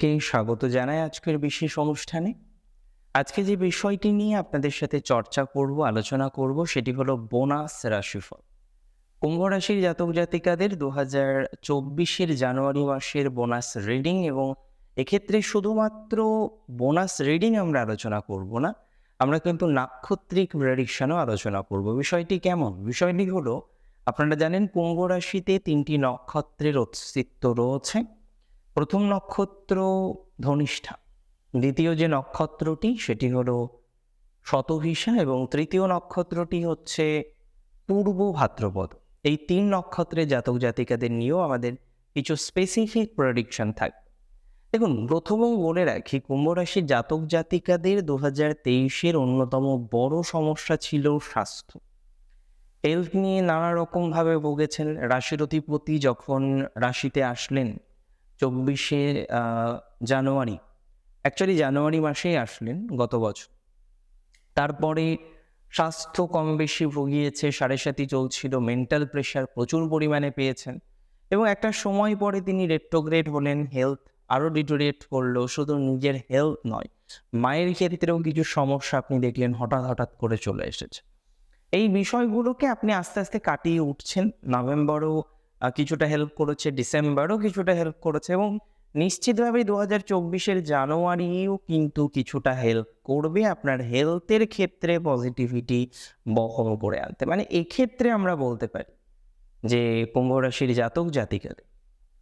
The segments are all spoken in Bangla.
প্রত্যেককে স্বাগত জানাই আজকের বিশেষ অনুষ্ঠানে। আজকে যে বিষয়টি নিয়ে আপনাদের সাথে চর্চা করব, আলোচনা করব, সেটি হলো বোনাস রাশিফল। কুম্ভ রাশির জাতক জাতিকাদের দু হাজার চব্বিশের জানুয়ারি মাসের বোনাস রিডিং এবং এক্ষেত্রে শুধুমাত্র বোনাস রিডিং আমরা আলোচনা করব না, আমরা কিন্তু নাক্ষত্রিক প্রেডিকশনও আলোচনা করব। বিষয়টি কেমন? বিষয়টি হলো, আপনারা জানেন কুম্ভ রাশিতে তিনটি নক্ষত্রের অস্তিত্ব রয়েছে। প্রথম নক্ষত্র ধনিষ্ঠা। দ্বিতীয় যে নক্ষত্রটি, সেটি হলো শতভিসা এবং তৃতীয় নক্ষত্রটি হচ্ছে পূর্ব ভাদ্রপদ। এই তিন নক্ষত্রের জাতক জাতিকাদের নিয়েও আমাদের কিছু স্পেসিফিক প্রেডিকশন থাকবে। দেখুন, প্রথমেই বলে রাখি, কুম্ভ রাশির জাতক জাতিকাদের দু হাজার তেইশের অন্যতম বড় সমস্যা ছিল স্বাস্থ্য। হেলথ নিয়ে নানা রকমভাবে ভুগেছেন রাশির অধিপতি যখন রাশিতে আসলেন চব্বিশে জানুয়ারি। অ্যাকচুয়ালি জানুয়ারি মাসেই আসলেন গত বছর। তারপরে স্বাস্থ্য কম বেশি ভুগিয়েছে, সাড়ে সাথী চলছিল মেন্টাল প্রেশার প্রচুর পরিমাণে পেয়েছেন এবং একটা সময় পরে তিনি রেট্রোগ্রেড হলেন হেলথ আরও ডিটোরিয়েট করল, শুধু নিজের হেলথ নয়, মায়ের ক্ষেত্রেও কিছু সমস্যা আপনি দেখলেন, হঠাৎ হঠাৎ করে চলে এসেছে। এই বিষয়গুলোকে আপনি আস্তে আস্তে কাটিয়ে উঠছেন, নভেম্বরও কিছুটা হেল্প করেছে ডিসেম্বরও কিছুটা হেল্প করেছে এবং নিশ্চিতভাবেই দু হাজার চব্বিশের জানুয়ারিও কিন্তু কিছুটা হেল্প করবে আপনার হেলথের ক্ষেত্রে পজিটিভিটি বহন করে আনতে। মানে এক্ষেত্রে আমরা বলতে পারি যে কুম্ভ রাশির জাতক জাতিকাদের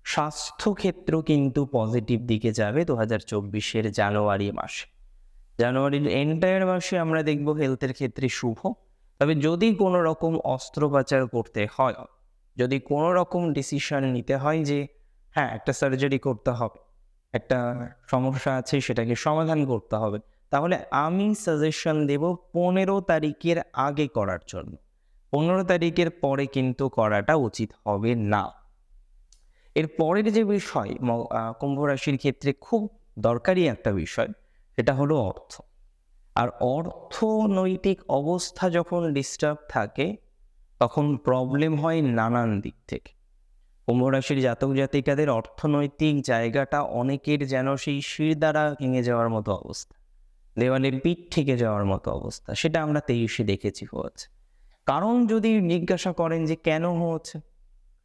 স্বাস্থ্য ক্ষেত্র কিন্তু পজিটিভ দিকে যাবে দু হাজার চব্বিশের জানুয়ারি মাসে। জানুয়ারির এন্টায়ার মাসে আমরা দেখব হেলথের ক্ষেত্রে শুভ। তবে যদি কোনো রকম অস্ত্রোপচার করতে হয় যদি কোনো রকম ডিসিশন নিতে হয় যে হ্যাঁ একটা সার্জারি করতে হবে একটা সমস্যা আছে সেটাকে সমাধান করতে হবে তাহলে আমি সাজেশন দেব পনেরো তারিখের আগে করার জন্য। পনেরো তারিখের পরে কিন্তু করাটা উচিত হবে না। এর পরের যে বিষয় কুম্ভ রাশির ক্ষেত্রে খুব দরকারি একটা বিষয় সেটা হলো অর্থ। আর অর্থনৈতিক অবস্থা যখন ডিস্টার্ব থাকে তখন প্রবলেম হয় নানান দিক থেকে। কুম্ভ রাশির জাতক জাতিকাদের অর্থনৈতিক জায়গাটা অনেকের যেন সেই শির দ্বারা ভেঙে যাওয়ার মতো অবস্থা, দেওয়ালের পিঠ থেকে যাওয়ার মতো অবস্থা, সেটা আমরা তেইশে দেখেছি হচ্ছে কারণ যদি জিজ্ঞাসা করেন যে কেন হচ্ছে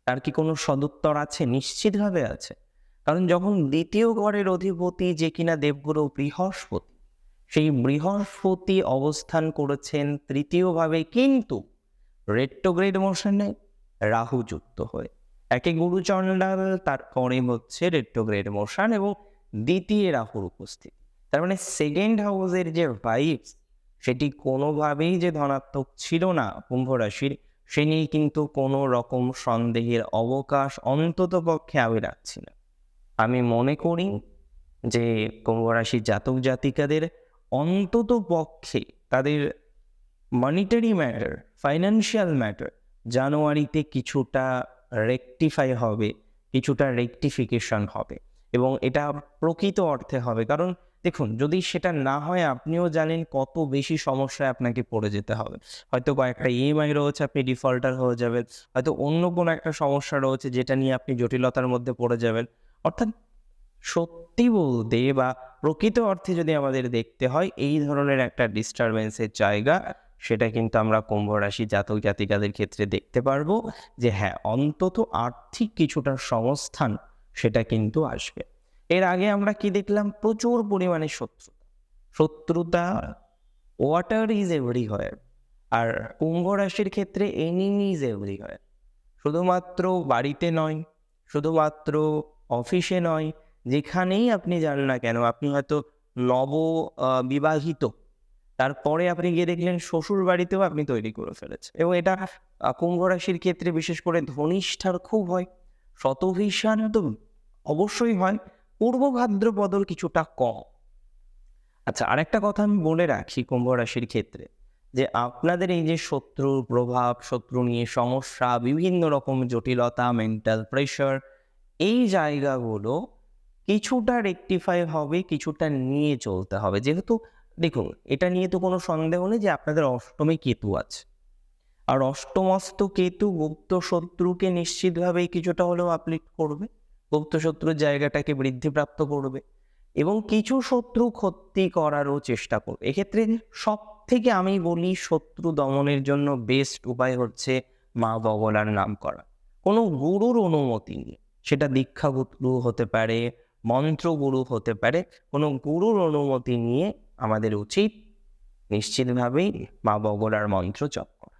তার কি কোনো সদুত্তর আছে? নিশ্চিতভাবে আছে। কারণ যখন দ্বিতীয় ঘরের অধিপতি যে কিনা দেবগুরু বৃহস্পতি, সেই বৃহস্পতি অবস্থান করেছেন তৃতীয়ভাবে কিন্তু রেট্রোগ্রেড মোশনে রাহু যুক্ত হয়ে। একে গুরুচণ্ডাল তারপরে হচ্ছে রেট্রোগ্রেড মোশন এবং দ্বিতীয় রাহুর উপস্থিতি। তার মানে সেকেন্ড হাউসের যে ভাইবস সেটি কোনোভাবেই যে ধনাত্মক ছিল না কুম্ভ রাশির সে নিয়ে কিন্তু কোনো রকম সন্দেহের অবকাশ অন্তত পক্ষে আমি রাখছি না। আমি মনে করি যে কুম্ভ রাশির জাতক জাতিকাদের অন্তত পক্ষে তাদের মনিটারি ম্যাটার ফাইন্যান্সিয়াল ম্যাটার জানুয়ারিতে কিছুটা রেকটিফাই হবে, কিছুটা রেকটিফিকেশন হবে এবং এটা প্রকৃত অর্থে হবে। কারণ দেখুন, যদি সেটা না হয়, আপনিও জানেন কত বেশি সমস্যায় আপনাকে পড়ে যেতে হবে। হয়তো কয়েকটা ইএমআই রয়েছে, আপনি ডিফল্টার হয়ে যাবেন। হয়তো অন্য কোনো একটা সমস্যা রয়েছে যেটা নিয়ে আপনি জটিলতার মধ্যে পড়ে যাবেন। অর্থাৎ সত্যি বলতে বা প্রকৃত অর্থে যদি আমাদের দেখতে হয়, এই ধরনের একটা ডিস্টারবেন্সের জায়গা সেটা কিন্তু আমরা কুম্ভ রাশি জাতক জাতিকাদের ক্ষেত্রে দেখতে পারব যে হ্যাঁ অন্তত আর্থিক কিছুটা সংস্থান সেটা কিন্তু আসবে। এর আগে আমরা কি দেখলাম? প্রচুর পরিমাণে শত্রুতা শত্রুতা ওয়াটার ইজ এভরিহোয়ার আর কুম্ভ রাশির ক্ষেত্রে ইজ এভরিহোয়ার শুধুমাত্র বাড়িতে নয়, শুধুমাত্র অফিসে নয়, যেখানেই আপনি যান না কেন, আপনি হয়তো নব বিবাহিত তারপরে আপনি গিয়ে দেখলেন শ্বশুর বাড়িতেও আপনি তৈরি করে ফেলেছেন। এবং এটা কুম্ভ রাশির ক্ষেত্রে বিশেষ করে ধনিষ্ঠার খুব হয়। শতভিষাণ তো অবশ্যই হয়। পূর্ব ভাদ্রপদর কিছুটা কম। আচ্ছা আরেকটা কথা আমি বলে রাখি কুম্ভ রাশির ক্ষেত্রে, যে আপনাদের এই যে শত্রুর প্রভাব, শত্রু নিয়ে সমস্যা, বিভিন্ন রকম জটিলতা মেন্টাল প্রেশার এই জায়গাগুলো কিছুটা রেকটিফাই হবে, কিছুটা নিয়ে চলতে হবে। যেহেতু দেখুন, এটা নিয়ে তো কোনো সন্দেহ নেই যে আপনাদের অষ্টমে কেতু আছে। আর অষ্টমস্ত কেতু গুপ্ত শত্রুকে নিশ্চিতভাবেই কিছুটা হলেও আপলিফ্ট করবে গুপ্ত শত্রুর জায়গাটাকে বৃদ্ধিপ্রাপ্ত করবে এবং কিছু শত্রু ক্ষতি করারও চেষ্টা করবে। এক্ষেত্রে সব থেকে আমি বলি শত্রু দমনের জন্য বেস্ট উপায় হচ্ছে মা বগলার নাম করা। কোনো গুরুর অনুমতি নিয়ে সেটা দীক্ষা গুরু হতে পারে মন্ত্র গুরু হতে পারে, কোনো গুরুর অনুমতি নিয়ে আমাদের উচিত নিশ্চিতভাবেই মা বগলার মন্ত্র জপ করা।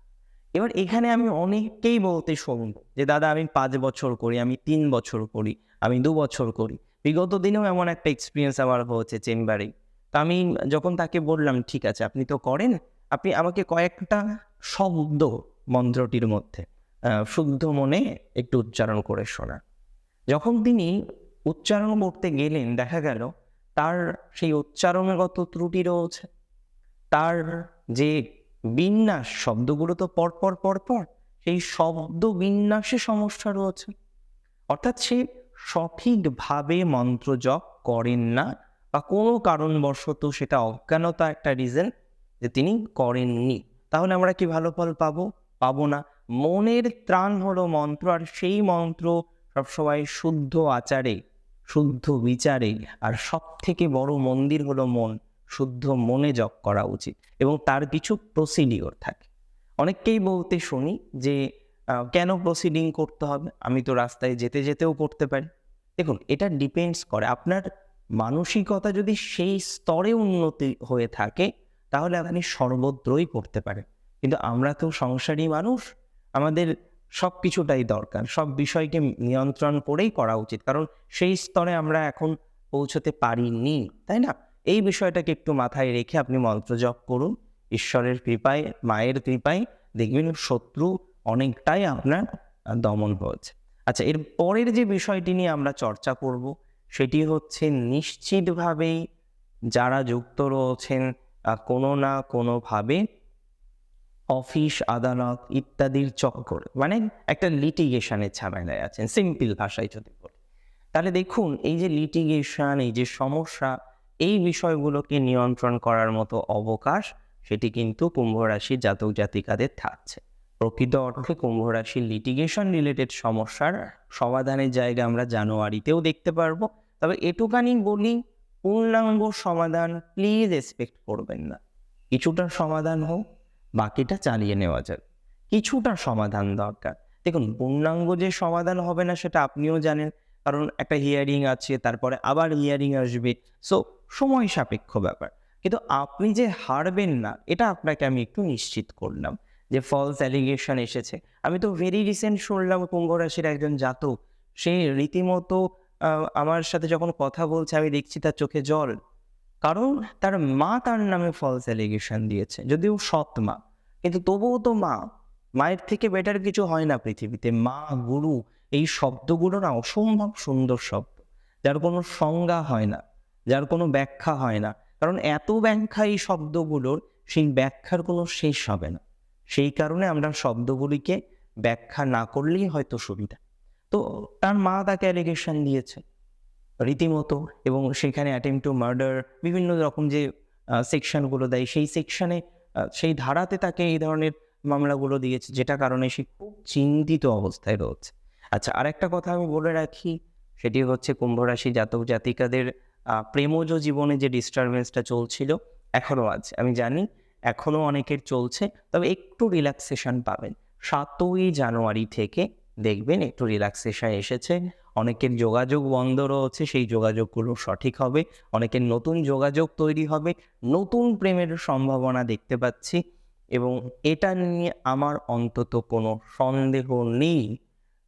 এবার এখানে আমি অনেককেই বলতে শুনব যে, দাদা, আমি পাঁচ বছর করি, আমি তিন বছর করি, আমি দু বছর করি। বিগত দিনেও এমন একটা এক্সপিরিয়েন্স আমার হয়েছে চেম্বারে। তা আমি যখন তাকে বললাম, ঠিক আছে, আপনি তো করেন, আপনি আমাকে কয়েকটা শব্দ মন্ত্রটির মধ্যে শুদ্ধ মনে একটু উচ্চারণ করে শোনা যখন তিনি উচ্চারণ করতে গেলেন, দেখা গেল তার সেই উচ্চারণগত ত্রুটি রয়েছে। তার যে বিন্যাস, শব্দগুলো তো পরপর পরপর সেই শব্দ বিন্যাসে সমস্যা রয়েছে। অর্থাৎ সে সঠিকভাবে মন্ত্র জপ করেন না বা কোনো কারণবশত সেটা অজ্ঞানতা একটা রিজন যে তিনি করেননি। তাহলে আমরা কি ভালো ফল পাবো? পাবো না। মনের ত্রাণ হলো মন্ত্র, আর সেই মন্ত্র সবসময় শুদ্ধ আচারে শুদ্ধ বিচারে, আর সব থেকে বড় মন্দির হলো মন। শুদ্ধ মনে জপ করা উচিত এবং তার কিছু প্রসিডিওর থাকে। অনেককেই বলতে শুনি যে কেন প্রসিডিং করতে হবে? আমি তো রাস্তায় যেতে যেতেও করতে পারি। দেখুন, এটা ডিপেন্ডস করে। আপনার মানসিকতা যদি সেই স্তরে উন্নতি হয়ে থাকে, তাহলে আপনি সর্বত্রই করতে পারেন। কিন্তু আমরা তো সংসারী মানুষ, আমাদের সব কিছুটাই দরকার। সব বিষয়কে নিয়ন্ত্রণ করেই করা উচিত। কারণ সেই স্তরে আমরা এখন পৌঁছতে পারিনি, তাই না? এই বিষয়টাকে একটু মাথায় রেখে আপনি মন্ত্র জপ করুন। ঈশ্বরের কৃপায়, মায়ের কৃপায় দেখবেন শত্রু অনেকটাই আপনার দমন হয়েছে। আচ্ছা এর পরের যে বিষয়টি নিয়ে আমরা চর্চা করব, সেটি হচ্ছে নিশ্চিতভাবেই যারা যুক্ত রয়েছেন কোনো না কোনোভাবে অফিস, আদালত ইত্যাদির চক্কর মানে একটা লিটিগেশনের ঝামেলায় আছেন সিম্পল ভাষায় যদি বলি। তাহলে দেখুন, এই যে লিটিগেশন এই যে সমস্যা, এই বিষয়গুলোকে নিয়ন্ত্রণ করার মতো অবকাশ, সেটি কিন্তু কুম্ভ রাশির জাতক জাতিকাদের থাকছে। প্রকৃত অর্থে কুম্ভ রাশির লিটিগেশন রিলেটেড সমস্যার সমাধানের জায়গা আমরা জানুয়ারিতেও দেখতে পারব। তবে এটুকানি বলি, পূর্ণাঙ্গ সমাধান প্লিজ এক্সপেক্ট করবেন না। কিছুটা সমাধান হোক বাকিটা চালিয়ে নেওয়া যাক। কিছুটা সমাধান দরকার। দেখুন, পূর্ণাঙ্গ যে সমাধান হবে না সেটা আপনিও জানেন, কারণ একটা হিয়ারিং আছে, তারপরে আবার হিয়ারিং আসবে। সো সময় সাপেক্ষ ব্যাপার। কিন্তু আপনি যে হারবেন না, এটা আপনাকে আমি একটু নিশ্চিত করলাম যে ফলস অ্যালিগেশন এসেছে। আমি তো ভেরি রিসেন্ট শুনলাম কুম্ভ রাশির একজন জাতক। সে রীতিমতো আমার সাথে যখন কথা বলছে, আমি দেখছি তার চোখে জল। কারণ তার মা তার নামে ফলস অ্যালিগেশন দিয়েছে, যদিও সৎ মা। কিন্তু তবুও তো মা, মায়ের থেকে বেটার কিছু হয় না পৃথিবীতে। মা, গুরু, এই শব্দগুলো না অসম্ভব সুন্দর শব্দ। যার কোনো সংজ্ঞা হয় না, যার কোনো ব্যাখ্যা হয় না। কারণ এত ব্যাখ্যা এই শব্দগুলোর, সেই ব্যাখ্যার কোনো শেষ হবে না। সেই কারণে আমরা শব্দগুলিকে ব্যাখ্যা না করলেই হয়তো সুবিধা। তো তার মা তাকে অ্যালিগেশন দিয়েছে। রীতিমতো এবং সেখানে অ্যাটেম্প টু মার্ডার বিভিন্ন রকম যে সেকশনগুলো দেয়, সেই সেকশনে সেই ধারাতে তাকে এই ধরনের মামলাগুলো দিয়েছে, যেটা কারণে সে খুব চিন্তিত অবস্থায় রয়েছে। আচ্ছা আরেকটা কথা আমি বলে রাখি, সেটি হচ্ছে কুম্ভ রাশি জাতক জাতিকাদের প্রেমজ জীবনে যে ডিস্টারবেন্সটা চলছিল, এখনও আছে। আমি জানি এখনও অনেকের চলছে, তবে একটু রিল্যাক্সেশন পাবেন। সাতই জানুয়ারি থেকে দেখবেন একটু রিল্যাক্সেশন এসেছে। অনেকের যোগাযোগ বন্ধ রয়েছে, সেই যোগাযোগগুলো সঠিক হবে। অনেকের নতুন যোগাযোগ তৈরি হবে, নতুন প্রেমের সম্ভাবনা দেখতে পাচ্ছি এবং এটা নিয়ে আমার অন্তত কোনো সন্দেহ নেই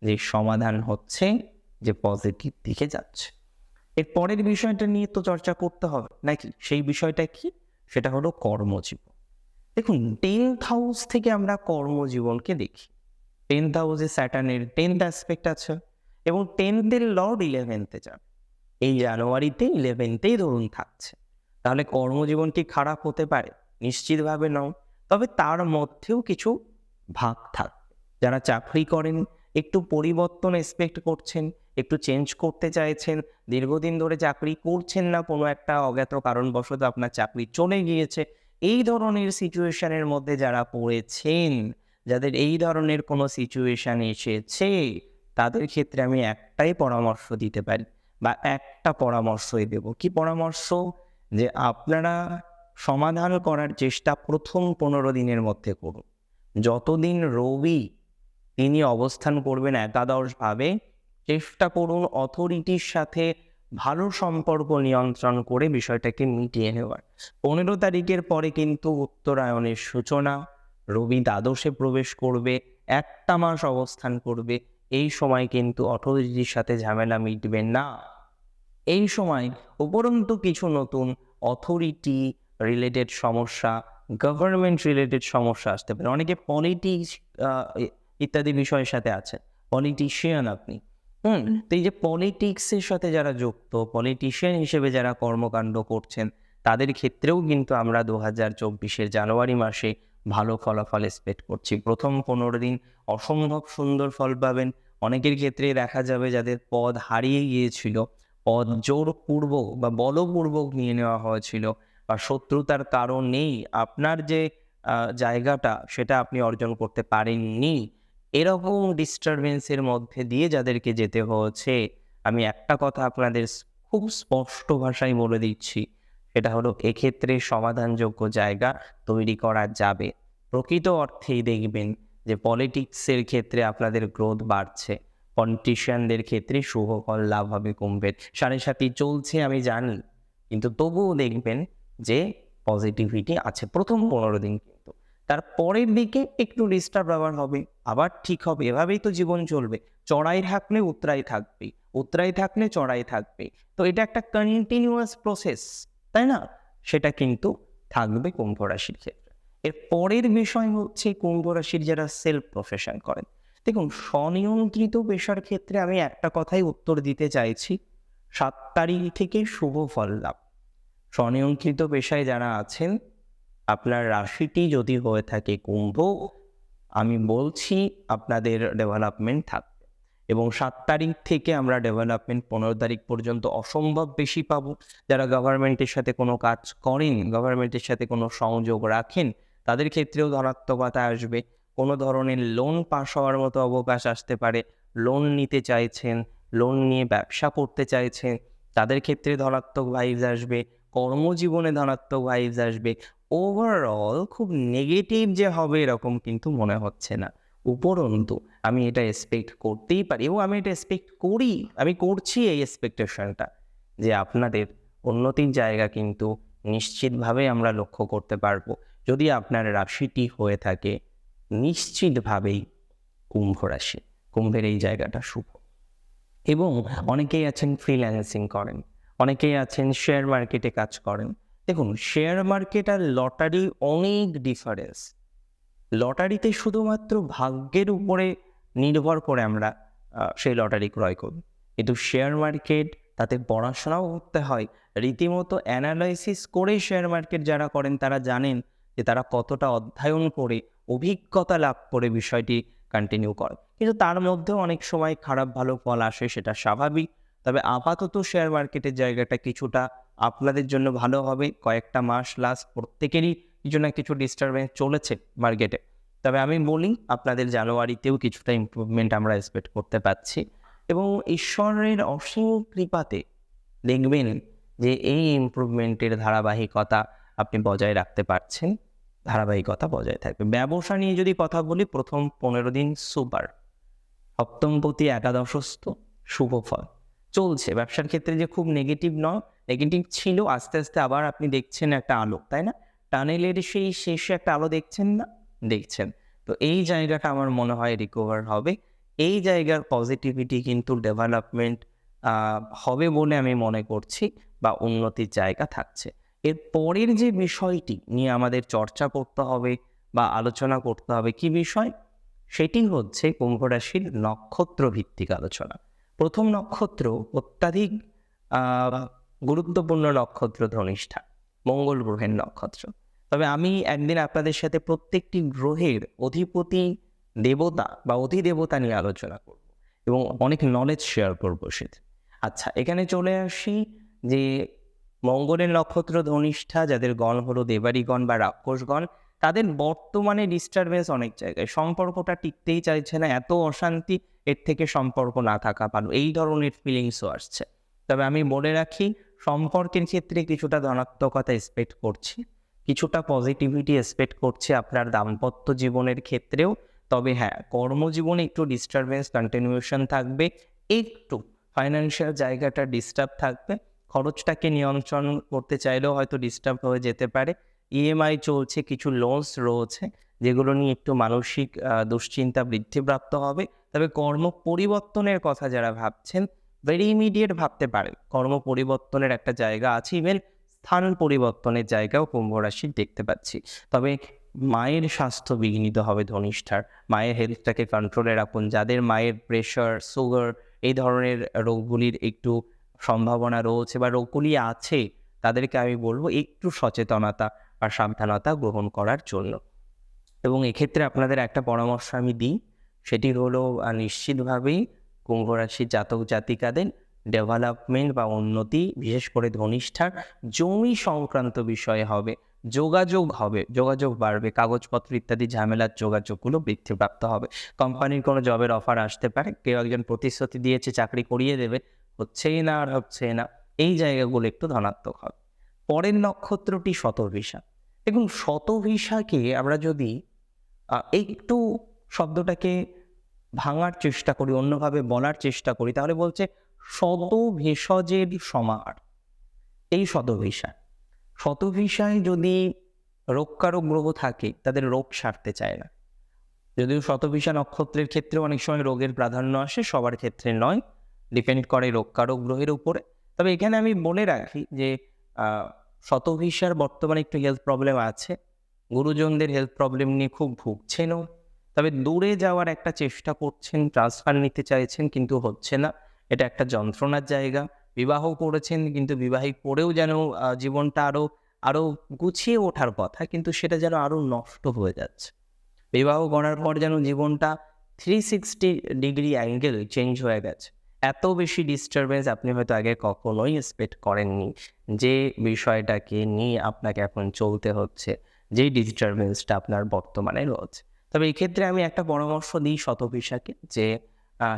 যে সমাধান হচ্ছে, যে পজিটিভ দিকে যাচ্ছে। এর পরের বিষয়টা নিয়ে তো চর্চা করতে হবে, নাকি? সেই বিষয়টা কি? সেটা হলো কর্মজীবন। দেখুন টেন্থ হাউস থেকে আমরা কর্মজীবনকে দেখি। টেন্থ হাউসে স্যাটার্নের টেন্থ অ্যাসপেক্ট আছে। এবং টেন্থের লর্ড ইলেভেন্থে যান এই জানুয়ারিতে ইলেভেন্থেই ধরুন থাকছে। তাহলে কর্মজীবন কি খারাপ হতে পারে? নিশ্চিতভাবে নয়। তবে তার মধ্যেও কিছু ভাগ থাকবে। যারা চাকরি করেন, একটু পরিবর্তন এক্সপেক্ট করছেন, একটু চেঞ্জ করতে চাইছেন, দীর্ঘদিন ধরে চাকরি করছেন না কোনো একটা অজ্ঞাত কারণবশত আপনার চাকরি চলে গিয়েছে। এই ধরনের সিচুয়েশনের মধ্যে যারা পড়েছেন, যাদের এই ধরনের কোনো সিচুয়েশান এসেছে তাদের ক্ষেত্রে আমি একটাই পরামর্শ দিতে পারি বা একটা পরামর্শই দেব। কি পরামর্শ? যে আপনারা সমাধান করার চেষ্টা প্রথম পনেরো দিনের মধ্যে করুন। যতদিন রবি তিনি অবস্থান করবেন একাদশভাবে, চেষ্টা করুন অথরিটির সাথে ভালো সম্পর্ক নিয়ন্ত্রণ করে বিষয়টাকে মিটিয়ে নেওয়ার। পনেরো তারিখের পরে কিন্তু উত্তরায়ণের সূচনা রবি দ্বাদশে প্রবেশ করবে, একটা মাস অবস্থান করবে এই সময় কিন্তু অথরিটির সাথে ঝামেলা মিটবে না। এই সময় উপরন্তু কিছু নতুন অথরিটি রিলেটেড সমস্যা গভর্নমেন্ট রিলেটেড সমস্যা আসতে পারে। অনেকে পলিটিক্স ইত্যাদি বিষয়ের সাথে আছে পলিটিশিয়ান আপনি হুম? তো এই যে পলিটিক্সের সাথে যারা যুক্ত পলিটিশিয়ান হিসেবে যারা কর্মকাণ্ড করছেন তাদের ক্ষেত্রেও কিন্তু আমরা দু হাজার চব্বিশের জানুয়ারি মাসে ভালো ফলাফল এক্সপেক্ট করছি। প্রথম পনেরো দিন অসম্ভব সুন্দর ফল পাবেন। অনেকের ক্ষেত্রে দেখা যাবে যাদের পদ হারিয়ে গিয়েছিল, পদ জোরপূর্বক বা বলপূর্বক নিয়ে নেওয়া হয়েছিল বা শত্রুতার কারণেই আপনার যে জায়গাটা সেটা আপনি অর্জন করতে পারেননি। এরকম ডিস্টারবেন্সের মধ্যে দিয়ে যাদেরকে যেতে হয়েছে, আমি একটা কথা আপনাদের খুব স্পষ্ট ভাষায় বলে দিচ্ছি। সেটা হলো এক্ষেত্রে সমাধানযোগ্য জায়গা তৈরি করা যাবে। প্রকৃত অর্থেই দেখবেন যে পলিটিক্সের ক্ষেত্রে আপনাদের গ্রোথ বাড়ছে পলিটিশিয়ানদের ক্ষেত্রে শুভ ফল লাভ হবে কুম্ভের সাড়ে সাথী চলছে, আমি জানি। কিন্তু তবুও দেখবেন যে পজিটিভিটি আছে প্রথম পনেরো দিন কিন্তু। তার পরের দিকে একটু ডিস্টার্ব আবার হবে, আবার ঠিক হবে। এভাবেই তো জীবন চলবে। চড়াই থাকলে উতরাই থাকবে, উতরাই থাকলে চড়াই থাকবে। তো এটা একটা কন্টিনিউয়াস প্রসেস তাই না? সেটা কিন্তু থাকবে কুম্ভ রাশির ক্ষেত্রে। এর পরের বিষয় হচ্ছে কুম্ভ রাশির যারা সেলফ প্রফেশন করেন। দেখুন, স্বনিয়ন্ত্রিত পেশার ক্ষেত্রে আমি একটা কথাই উত্তর দিতে চাইছি। সাত তারিখ থেকে শুভ ফল লাভ। স্বনিয়ন্ত্রিত পেশায় যারা আছেন, আপনার রাশিটি যদি হয়ে থাকে কুম্ভ, আমি বলছি আপনাদের ডেভেলপমেন্ট থাকবে এবং সাত তারিখ থেকে আমরা ডেভেলপমেন্ট পনেরো তারিখ পর্যন্ত অসম্ভব বেশি পাবো। যারা গভর্নমেন্টের সাথে কোনো কাজ করেন গভর্নমেন্টের সাথে কোনো সংযোগ রাখেন, তাদের ক্ষেত্রেও ধনাত্মকতা আসবে। কোনো ধরনের লোন পাস হওয়ার মতো অবকাশ আসতে পারে। লোন নিতে চাইছেন লোন নিয়ে ব্যবসা করতে চাইছেন, তাদের ক্ষেত্রে ধনাত্মক ভাইবস আসবে, কর্মজীবনে ধনাত্মক ভাইবস আসবে। ওভারঅল খুব নেগেটিভ যে হবে এরকম কিন্তু মনে হচ্ছে না। উপরন্তু আমি এটা এক্সপেক্ট করতেই পারি এবং আমি এটা এক্সপেক্ট করি, আমি করছি এই এক্সপেকটেশনটা যে আপনাদের উন্নতির জায়গা কিন্তু নিশ্চিতভাবে আমরা লক্ষ্য করতে পারব। যদি আপনার রাশিটি হয়ে থাকে, নিশ্চিতভাবেই কুম্ভ রাশি, কুম্ভের এই জায়গাটা শুভ। এবং অনেকেই আছেন ফ্রিল্যান্সিং করেন, অনেকেই আছেন শেয়ার মার্কেটে কাজ করেন। দেখুন শেয়ার মার্কেট আর লটারি অনেক ডিফারেন্স লটারিতে শুধুমাত্র ভাগ্যের উপরে নির্ভর করে আমরা সেই লটারি ক্রয় করি। কিন্তু শেয়ার মার্কেট তাতে পড়াশোনাও করতে হয়। রীতিমতো অ্যানালাইসিস করে শেয়ার মার্কেট যারা করেন, তারা জানেন যে তারা কতটা অধ্যয়ন করে, অভিজ্ঞতা লাভ করে বিষয়টি কন্টিনিউ করে। কিন্তু তার মধ্যেও অনেক সময় খারাপ ভালো ফল আসে, সেটা স্বাভাবিক। তবে আপাতত শেয়ার মার্কেটের জায়গাটা কিছুটা আপনাদের জন্য ভালো হবে। কয়েকটা মাস লাস্ট প্রত্যেকেরই কিছু না কিছু ডিস্টারবেন্স চলেছে মার্কেটে তবে আমি বলি, আপনাদের জানুয়ারিতেও কিছুটা ইমপ্রুভমেন্ট আমরা এক্সপেক্ট করতে পারছি এবং ঈশ্বরের অসীম কৃপাতে দেখবেন যে এই ইমপ্রুভমেন্টের ধারাবাহিকতা আপনি বজায় রাখতে পারছেন। ধারাবাহিকতা বজায় থাকবে। ব্যবসা নিয়ে যদি কথা বলি, প্রথম পনেরো দিন সুপার। সপ্তমপতি একাদশস্থ শুভ ফল। চলছে। ব্যবসার ক্ষেত্রে যে খুব নেগেটিভ নয় নেগেটিভ ছিল, আস্তে আস্তে আবার আপনি দেখছেন একটা আলো তাই না? টানেলের সেই শেষে একটা আলো দেখছেন না? দেখছেন। তো এই জায়গাটা আমার মনে হয় রিকভার হবে। এই জায়গার পজিটিভিটি কিন্তু ডেভেলপমেন্ট হবে বলে আমি মনে করছি বা উন্নতির জায়গা থাকছে। এর পরের যে বিষয়টি নিয়ে আমাদের চর্চা করতে হবে বা আলোচনা করতে হবে কি বিষয়? সেটি হচ্ছে কুম্ভ রাশির নক্ষত্র ভিত্তিক আলোচনা। প্রথম নক্ষত্র অত্যাধিক গুরুত্বপূর্ণ নক্ষত্র ধনিষ্ঠা, মঙ্গল গ্রহের নক্ষত্র। তবে আমি একদিন আপনাদের সাথে প্রত্যেকটি গ্রহের অধিপতি, দেবতা বা অধিদেবতা নিয়ে আলোচনা করব এবং অনেক নলেজ শেয়ার করব সেটা আচ্ছা এখানে চলে আসি যে মঙ্গলের নক্ষত্র ধনিষ্ঠা, যাদের গণ হলো দেবারিগণ বা রাক্ষসগণ, তাদের বর্তমানে ডিস্টারবেন্স অনেক জায়গায়। সম্পর্কটা টিকতেই চাইছে না, এত অশান্তি এর থেকে সম্পর্ক না থাকা ভালো, এই ধরনের ফিলিংসও আসছে। তবে আমি বলে রাখি, সম্পর্কের ক্ষেত্রে কিছুটা ধনাত্মকতা এক্সপেক্ট করছি। কিছুটা পজিটিভিটি এক্সপেক্ট করছে আপনার দাম্পত্য জীবনের ক্ষেত্রেও। তবে হ্যাঁ কর্মজীবনে একটু ডিস্টারবেন্স কন্টিনিউশন থাকবে। একটু ফাইন্যান্সিয়াল জায়গাটা ডিস্টার্ব থাকবে। খরচটাকে নিয়ন্ত্রণ করতে চাইলেও হয়তো ডিস্টার্ব হয়ে যেতে পারে। ইএমআই চলছে, কিছু লোনস রয়েছে, যেগুলো নিয়ে একটু মানসিক দুশ্চিন্তা বৃদ্ধিপ্রাপ্ত হবে। তবে কর্ম পরিবর্তনের কথা যারা ভাবছেন ভেরি ইমিডিয়েট ভাবতে পারেন। কর্ম পরিবর্তনের একটা জায়গা আছে। ইভেন স্থান পরিবর্তনের জায়গাও কুম্ভ রাশির দেখতে পাচ্ছি। তবে মায়ের স্বাস্থ্য বিঘ্নিত হবে ধনিষ্ঠার। মায়ের হেলথটাকে কন্ট্রোলে রাখুন। যাদের মায়ের প্রেশার সুগার এই ধরনের রোগগুলির একটু সম্ভাবনা রয়েছে বা রোগগুলি আছে, তাদেরকে আমি বলব একটু সচেতনতা বা সাবধানতা গ্রহণ করার জন্য। এবং এক্ষেত্রে আপনাদের একটা পরামর্শ আমি দিই। সেটি হলো নিশ্চিতভাবেই কুম্ভ রাশির জাতক জাতিকাদের ডেভেলপমেন্ট বা উন্নতি, বিশেষ করে ধনিষ্ঠার জমি সংক্রান্ত বিষয়ে হবে, যোগাযোগ হবে, যোগাযোগ বাড়বে, কাগজপত্র ইত্যাদি ঝামেলার যোগাযোগগুলো বৃদ্ধিপ্রাপ্ত হবে। কোম্পানির কোনো জবের অফার আসতে পারে, কেউ একজন প্রতিশ্রুতি দিয়েছে, চাকরি করিয়ে দেবে, হচ্ছেই না আর হচ্ছে না, এই জায়গাগুলো একটু ধনাত্মক হবে। পরের নক্ষত্রটি শতভিসা। দেখুন, শতভিসাকে আমরা যদি একটু শব্দটাকে ভাঙার চেষ্টা করি, অন্যভাবে বলার চেষ্টা করি, তাহলে বলছে শত ভেষজের এই শতভিসা শতভিসায় যদি রোগকারক গ্রহ থাকে, তাদের রোগ সারতে চায় না। যদিও শতভিসা নক্ষত্রের ক্ষেত্রে অনেক সময় রোগের প্রাধান্য আসে, সবার ক্ষেত্রে নয় ডিপেন্ড করে রোগকারক গ্রহের উপরে। তবে এখানে আমি বলে রাখি যে শতভিসার বর্তমানে একটু হেলথ প্রবলেম আছে। গুরুজনদের হেলথ প্রবলেম নিয়ে খুব ভুগছেনও। তবে দূরে যাওয়ার একটা চেষ্টা করছেন ট্রান্সফার নিতে চাইছেন, কিন্তু হচ্ছে না। এটা একটা যন্ত্রণার জায়গা। বিবাহ করেছেন, কিন্তু বিবাহিত করেও যেন জীবনটা আরও আরও গুছিয়ে ওঠার কথা, কিন্তু সেটা যেন আরও নষ্ট হয়ে যাচ্ছে। বিবাহ করার পর যেন জীবনটা three sixty degree angle change হয়ে গেছে। এত বেশি ডিস্টারবেন্স আপনি হয়তো আগে কখনোই এক্সপেক্ট করেননি যে বিষয়টাকে নিয়ে আপনাকে এখন চলতে হচ্ছে যেই ডিস্টারবেন্সটা আপনার বর্তমানে রয়েছে। তবে এক্ষেত্রে আমি একটা পরামর্শ দিই শতভিসাকে যে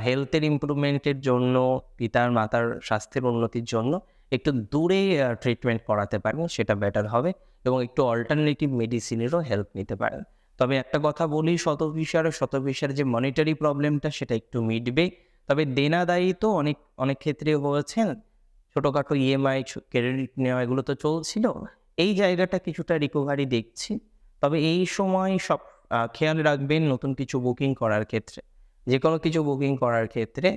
হেলথের ইমপ্রুভমেন্টের জন্য, পিতার, মাতার স্বাস্থ্যের উন্নতির জন্য একটু দূরে ট্রিটমেন্ট করাতে পারেন, সেটা বেটার হবে এবং একটু অল্টারনেটিভ মেডিসিনেরও হেল্প নিতে পারেন। তবে একটা কথা বলি শতভিসার শতভিসার যে মনিটারি প্রবলেমটা সেটা একটু মিটবে। তবে দেনাদায়ী তো অনেক অনেক ক্ষেত্রে হয়েছেন। ছোটোখাটো ইএমআই ক্রেডিট নেওয়া, এগুলো তো চলছিল। এই জায়গাটা কিছুটা রিকভারি দেখছি। তবে এই সময় সব খেয়াল রাখবেন নতুন কিছু বুকিং করার ক্ষেত্রে। যে কোনো কিছু বুকিং করার ক্ষেত্রে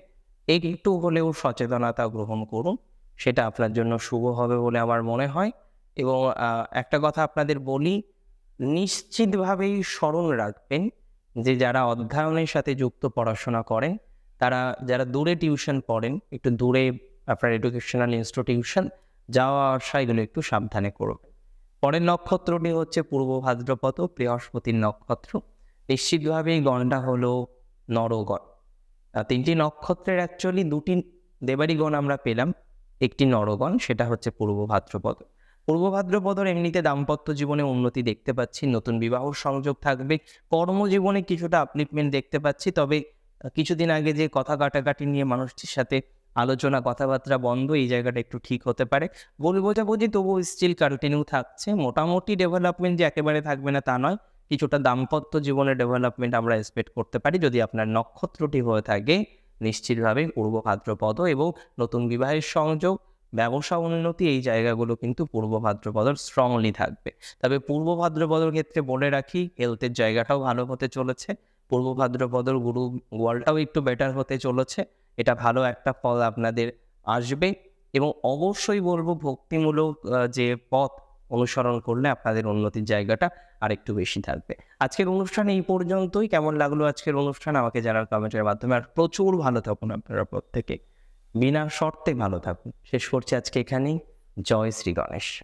একটু হলেও সচেতনতা গ্রহণ করুন। সেটা আপনার জন্য শুভ হবে বলে আমার মনে হয় এবং একটা কথা আপনাদের বলি, নিশ্চিতভাবেই স্মরণ রাখবেন যে যারা অধ্যয়নের সাথে যুক্ত পড়াশোনা করেন, তারা যারা দূরে টিউশন পড়েন, একটু দূরে আপনার এডুকেশনাল ইনস্টিটিউশন যাওয়া আসা এগুলো একটু সাবধানে করবেন পরের নক্ষত্রটি হচ্ছে পূর্ব ভাদ্রপদ, বৃহস্পতির নক্ষত্র। নিশ্চিতভাবে এই গণটা হলো নরগণ তিনটি নক্ষত্রের অ্যাকচুয়ালি দুটি দেবারি গণ আমরা পেলাম। একটি নরগণ, সেটা হচ্ছে পূর্ব ভাদ্রপদ। পূর্ব ভাদ্রপদর এমনিতে দাম্পত্য জীবনে উন্নতি দেখতে পাচ্ছি, নতুন বিবাহ সংযোগ থাকবে, কর্মজীবনে কিছুটা আপলিপমেন্ট দেখতে পাচ্ছি, তবে কিছুদিন আগে যে কথা কাটাকাটি নিয়ে মানুষটির সাথে আলোচনা, কথাবার্তা বন্ধ, এই জায়গাটা একটু ঠিক হতে পারে। ভুল বোঝাবুঝি তবুও স্টিল কন্টিনিউ থাকছে। মোটামুটি ডেভেলপমেন্ট যে একেবারে থাকবে না তা নয়। কিছুটা দাম্পত্য জীবনের ডেভেলপমেন্ট আমরা এক্সপেক্ট করতে পারি যদি আপনার নক্ষত্রটি হয়ে থাকে। নিশ্চিতভাবে পূর্ব ভাদ্রপদ এবং নতুন বিবাহের সংযোগ, ব্যবসা উন্নতি এই জায়গাগুলো কিন্তু পূর্ব ভাদ্রপদর স্ট্রংলি থাকবে। তবে পূর্ব ভাদ্রপদর ক্ষেত্রে বলে রাখি হেলথের জায়গাটাও ভালো হতে চলেছে। পূর্ব ভাদ্রপদর গুরু গোয়ালটাও একটু বেটার হতে চলেছে। এটা ভালো একটা ফল আপনাদের আসবে এবং অবশ্যই বলব ভক্তিমূলক যে পথ অনুসরণ করলে আপনাদের উন্নতির জায়গাটা আর একটু বেশি থাকবে। আজকের অনুষ্ঠান এই পর্যন্তই। কেমন লাগল আজকের অনুষ্ঠান আমাকে জানার কমেন্টের মাধ্যমে। আর প্রচুর ভালো থাকুন আপনারা প্রত্যেকে। বিনা শর্তে ভালো থাকুন। শেষ করছি আজকে এখানেই। জয় শ্রী গণেশ।